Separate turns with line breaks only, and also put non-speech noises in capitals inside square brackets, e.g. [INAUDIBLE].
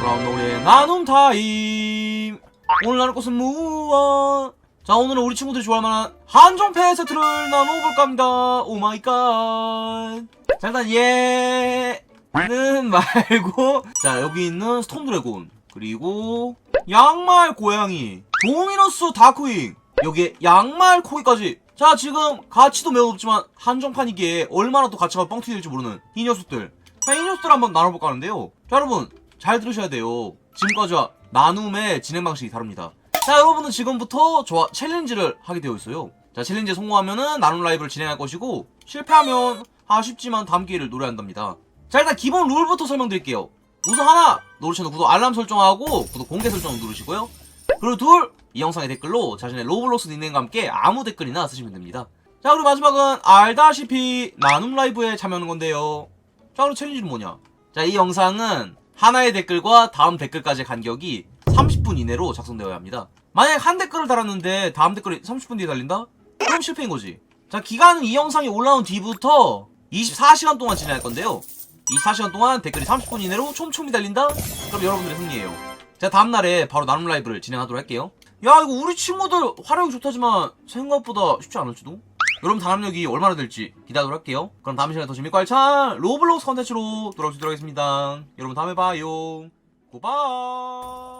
돌아온 우리의 나눔 타임! 오늘 나눌 것은 무엇? 자 오늘은 우리 친구들이 좋아할 만한 한정패 세트를 나눠볼까 합니다. 오마이갓! 자 일단 얘는 [LAUGHS] 말고 자 여기 있는 스톰 드래곤 그리고 양말 고양이 도미너스 다크윙 여기에 양말 코기까지. 자 지금 가치도 매우 높지만 한정판이기에 얼마나 또 가치가 뻥튀기 될지 모르는 이 녀석들. 자, 이 녀석들 한번 나눠볼까 하는데요. 자 여러분 잘 들으셔야 돼요 지금까지와 나눔의 진행 방식이 다릅니다 자 여러분은 지금부터 저와 챌린지를 하게 되어 있어요 자 챌린지에 성공하면은 나눔 라이브를 진행할 것이고 실패하면 아쉽지만 다음 기회를 노려한답니다 자 일단 기본 룰부터 설명드릴게요 우선 하나 노루 채널 구독 알람 설정하고 구독 공개 설정 누르시고요 그리고 둘, 이 영상의 댓글로 자신의 로블록스 닉네임과 함께 아무 댓글이나 쓰시면 됩니다. 자, 그리고 마지막은 알다시피 나눔 라이브에 참여하는 건데요. 자, 그럼 챌린지는 뭐냐? 자, 이 영상은 하나의 댓글과 다음 댓글까지 간격이 30분 이내로 작성되어야 합니다. 만약 한 댓글을 달았는데 다음 댓글이 30분 뒤에 달린다? 그럼 실패인 거지. 자, 기간은 이 영상이 올라온 뒤부터 24시간 동안 진행할 건데요. 24시간 동안 댓글이 30분 이내로 촘촘히 달린다? 그럼 여러분들의 승리예요. 자 다음날에 바로 나눔 라이브를 진행하도록 할게요 야 이거 우리 친구들 화력이 좋다지만 생각보다 쉽지 않을지도 여러분 단합력이 얼마나 될지 기대하도록 할게요. 그럼 다음 시간에 더 재밌고 알찬 로블록스 컨텐츠로 돌아오시도록 하겠습니다. 여러분 다음에 봐요. 고바이